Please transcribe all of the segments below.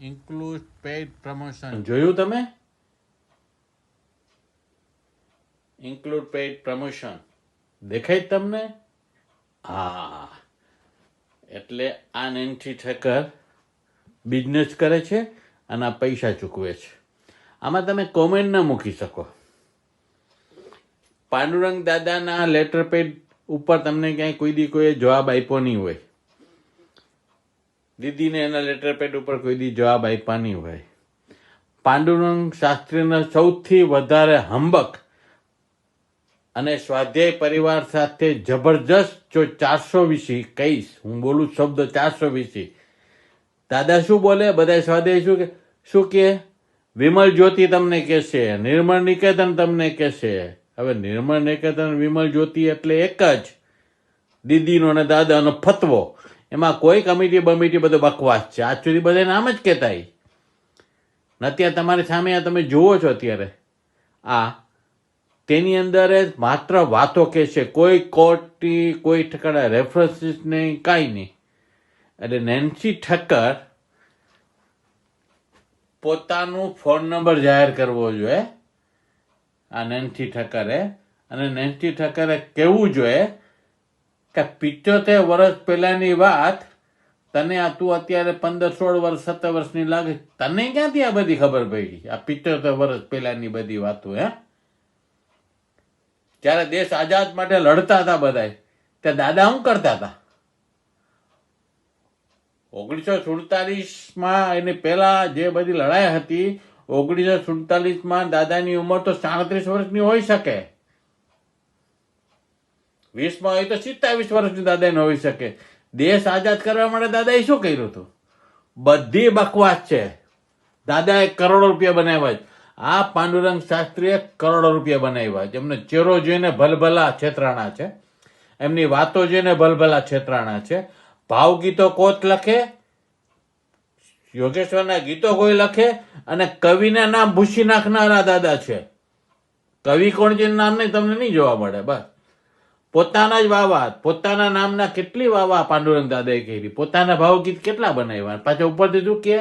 include paid promotion જોયું તમે? Include paid promotion દેખાય તમને? હા. એટલે આ નેન્સી ઠક્કર બિઝનેસ કરે છે અને આ પૈસા ચૂકવે છે. આમાં તમે કોમેન્ટ ના મૂકી શકો. પાંડુરંગ દાદાના લેટર પેડ ઉપર તમને ક્યાંય કોઈ દી કોઈ જવાબ આપ્યો નહીં હોય. દીદીને એના લેટર પેડ ઉપર કોઈ દી જવાબ આપ્યા નહીં હોય. પાંડુરંગ શાસ્ત્રીના સૌથી વધારે હંબક અને સ્વાધ્યાય પરિવાર સાથે જબરજસ્ત જો ચારસો વિશે કહીશ, હું બોલું શબ્દ ચારસો વિશે. દાદા શું બોલે? બધા સ્વાધ્યાય શું કે શું કે? વિમલ જ્યોતિ તમને કહેશે, નિર્મળ નિકેતન તમને કહેશે. હવે નિર્મળ નિકેતન વિમલ જ્યોતિ એટલે એક જ. દીદીનો અને દાદાનો ફતવો. એમાં કોઈ કમિટી બમિટી બધો બકવાસ છે. આજ સુધી બધા નામ જ કહેતા ને અત્યારે તમારી સામે આ તમે જુઓ છો અત્યારે. આ તેની અંદર માત્ર વાતો કે છે. કોઈ કોર્ટની કોઈ ઠકાડા રેફરન્સીસ નહીં, કાંઈ નહીં. એટલે નેન્સી ઠક્કર પોતાનું ફોન નંબર જાહેર કરવો જોઈએ. આ નેન્સી ઠક્કરે. અને નેન્સી ઠક્કરે કહેવું જોઈએ કે પિત્યોતેર વર્ષ પહેલાની વાત, તને આ તું અત્યારે પંદર સોળ વર્ષ, સત્તર વર્ષની લાગે, તને ક્યાંથી આ બધી ખબર પડી? આ પિત્યોતેર વર્ષ પહેલાની બધી વાતો, હે? જ્યારે દેશ આઝાદ માટે લડતા હતા બધા ત્યાં દાદા શું કરતા હતા? ઓગણીસો સુડતાલીસમાં એની પહેલા જે બધી લડાઈ હતી, ઓગણીસો સુડતાલીસમાં દાદાની ઉંમર તો સાડત્રીસ વર્ષની હોઈ શકે. વીસમાં હોય તો સિત્તાવીસ વર્ષની દાદાને હોઈ શકે. દેશ આઝાદ કરવા માટે દાદાએ શું કર્યું હતું? બધી બકવાસ છે. દાદાએ કરોડો રૂપિયા બનાવ્યા છે. આ પાંડુરંગ શાસ્ત્રીએ કરોડો રૂપિયા બનાવ્યા છે. એમને ચેરો જોઈને ભલભલા છેતરાણા છે. એમની વાતો જોઈને ભલભલા છેતરાણા છે. ભાવગીતો કોત લખે? યોગેશ્વરના ગીતો કોઈ લખે? અને કવિના નામ ભૂસી નાખનારા દાદા છે. કવિ કોણ છે? નામ નહીં, તમને નહીં જોવા મળે. બસ. પોતાના જ વાવા, પોતાના નામના કેટલી વાવા પાંડુરંગ દાદાએ કરી પોતાના ભાવગીત કેટલા બનાવ્યા? પાછા ઉપરથી શું કે,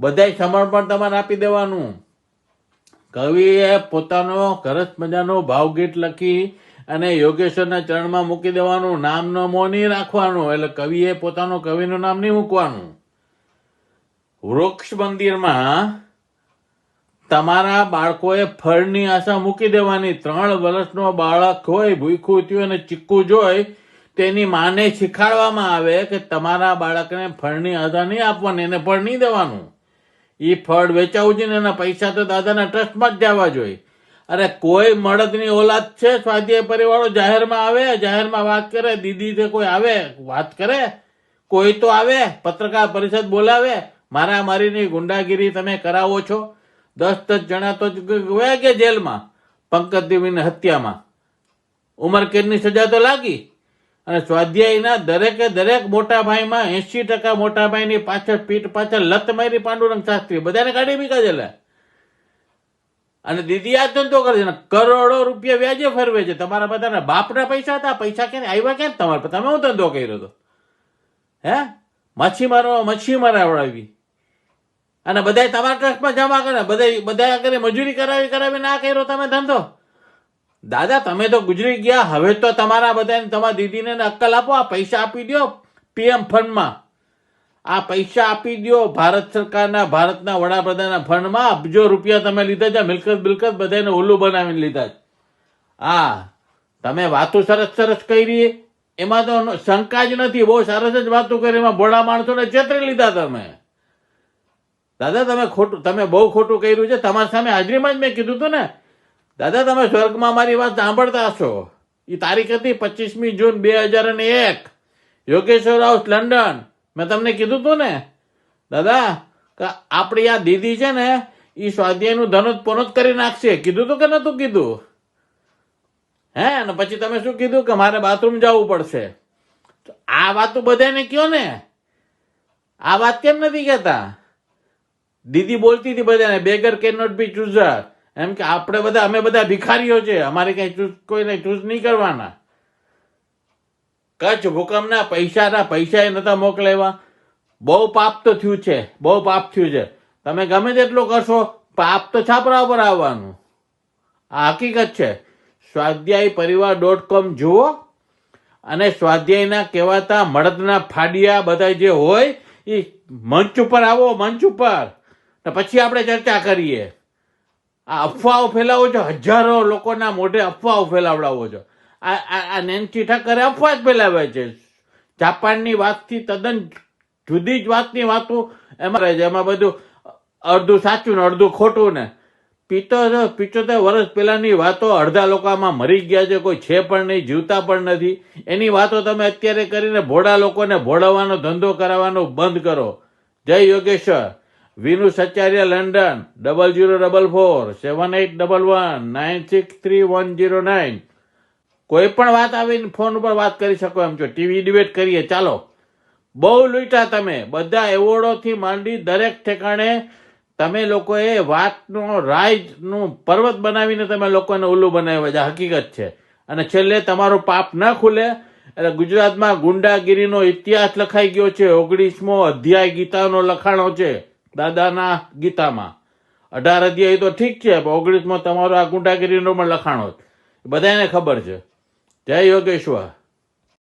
બધાય સમર્પણ તમારે આપી દેવાનું. કવિએ પોતાનો સરસ મજાનો ભાવગીત લખી અને યોગેશ્વરના ચરણમાં મૂકી દેવાનું, નામનો મો નહીં રાખવાનું. એટલે કવિએ પોતાનું કવિનું નામ નહીં મૂકવાનું. વૃક્ષ મંદિરમાં તમારા બાળકોએ ફળની આશા મૂકી દેવાની. ત્રણ વર્ષનો બાળક હોય, ભૂખ્યું થયું અને ચીક્કું જોઈ તેની માને શીખાડવામાં આવે કે તમારા બાળકને ફળની આશા નહીં આપવાની, એને ફળ નહીં દેવાનું. એ ફળ વેચાવું છે એના પૈસા તો દાદાના ટ્રસ્ટમાં જ જવા જોઈએ. અરે કોઈ મળદની ઓલાદ છે? સ્વાધ્યાય પરિવારો જાહેરમાં આવે? જાહેરમાં વાત કરે? દીદી તે કોઈ આવે? વાત કરે? કોઈ તો આવે? પત્રકાર પરિષદ બોલાવે? મારા મારીની ગુંડાગીરી તમે કરાવો છો? દસ દસ જણા તો ગયા કે જેલમાં, પંકજ દેવીની હત્યામાં. ઉમરકેદની સજા તો લાગી. અને સ્વાધ્યાયના દરેકે દરેક મોટા ભાઈમાં એસી ટકા મોટા ભાઈની પાછળ પીઠ પાછળ લત મારી પાંડુરંગ શાસ્ત્રી બધાને કાઢી બી છેલ્લે અને દીદી આ ધંધો કરે છે કરોડો રૂપિયા વ્યાજે ફરવે છે. તમારા બધાના બાપના પૈસા હતા, પૈસા ક્યાં આવ્યા ક્યાં તમારે તમે હું ધંધો કર્યો હતો હે? માછીમારો મચ્છી મરાવડાવી અને બધા તમારા ટ્રસ્ટમાં જમા કરે બધા બધા કરે મજૂરી કરાવી કરાવી ના કર્યો તમે ધંધો. દાદા, તમે તો ગુજરી ગયા, હવે તો તમારા બધાને, તમારા દીદીને અક્કલ આપો, આ પૈસા આપી દો પીએમ ફંડમાં. આ પૈસા આપી દો ભારત સરકારના, ભારતના વડાપ્રધાનના ફંડમાં. અબજો રૂપિયા તમે લીધા છે, મિલકત, બિલકત બધાને ઓલું બનાવીને લીધા છે. હા, તમે વાતો સરસ સરસ કરી. એમાં તો શંકા જ નથી, બહુ સરસ જ વાતો કરી. એમાં ભોળા માણસોને ચેતરી લીધા તમે. દાદા, તમે ખોટું તમે બહુ ખોટું કર્યું છે. તમારી સામે હાજરીમાં જ મેં કીધું હતું ને. દાદા, તમે સ્વર્ગમાં મારી વાત સાંભળતા હશો. એ તારીખ હતી પચીસમી જૂન બે હજાર અને એક. Yogeshwar house, London. મેં તમને કીધું હતું ને. દાદા આપણી આ દીદી છે ને એ સ્વાધ્યાયનું ધનોત પોનોત કરી નાખશે. કીધું તું કે નતું કીધું? હે, અને પછી તમે શું કીધું કે મારે બાથરૂમ જવું પડશે? આ તો બધાને કયો ને? આ વાત કેમ નથી કહેતા? દીદી બોલતી હતી બધાને beggar can not be chooser એમ કે, આપણે બધા, અમે બધા ભિખારીઓ છે, અમારે કઈ ચૂઝ કોઈને ચૂઝ નહીં કરવાના. કચ્છ ભૂકંપના પૈસાના પૈસા એ નતા મોકલાવ્યા. બહુ પાપ તો થયું છે, બહુ પાપ થયું છે. તમે ગમે તેટલું કરશો, પાપ તો છાપરા પર આવવાનું. આ હકીકત છે. સ્વાધ્યાય પરિવાર ડોટ કોમ જુઓ. અને સ્વાધ્યાયના કહેવાતા મળદના ફાડિયા બધા જે હોય એ મંચ ઉપર આવો, મંચ ઉપર. પછી આપણે ચર્ચા કરીએ. આ અફવાઓ ફેલાવો છો, હજારો લોકોના મોઢે અફવાઓ ફેલાવડાવો છો. આ આ નેન્સી ઠક્કરે અફવા જ ફેલાવે છે. જાપાનની વાતથી તદ્દન જુદી જ વાતની વાતો એમાં રહે છે. એમાં બધું અડધું સાચું ને અડધું ખોટું ને. પિત્તો પિત્તોતેર વર્ષ પહેલાંની વાતો અડધા લોકો આમાં મરી ગયા છે. કોઈ છે પણ નહીં, જીવતા પણ નથી. એની વાતો તમે અત્યારે કરીને ભોળા લોકોને ભોળવવાનો ધંધો કરાવવાનો બંધ કરો. જય Yogeshwar. Vinu Sacharya, London double zero double four seven eight double one nine six three one zero nine કોઈ પણ વાત આવીને ફોન ઉપર વાત કરી શકો એમ છો. ટીવી ડિબેટ કરીએ. ચાલો. બહુ લૂંટા તમે. બધા એવોર્ડોથી માંડી દરેક ઠેકાણે તમે લોકોએ વાતનો, રાઈજનું પર્વત બનાવીને તમે લોકોને ઉલ્લુ બનાવ્યા. છે હકીકત છે. અને છેલ્લે તમારું પાપ ન ખુલે એટલે ગુજરાતમાં ગુંડાગીરીનો ઇતિહાસ લખાઈ ગયો છે. ઓગણીસમો અધ્યાય ગીતાનો લખાણો છે. દાદાના ગીતામાં. અઢાર અધ્યાય તો ઠીક છે, પણ ઓગણીસમાં તમારો આ ગુંડાગીરીનો પણ લખાણો છે. બધાને ખબર છે. જય યોગેશ્વર.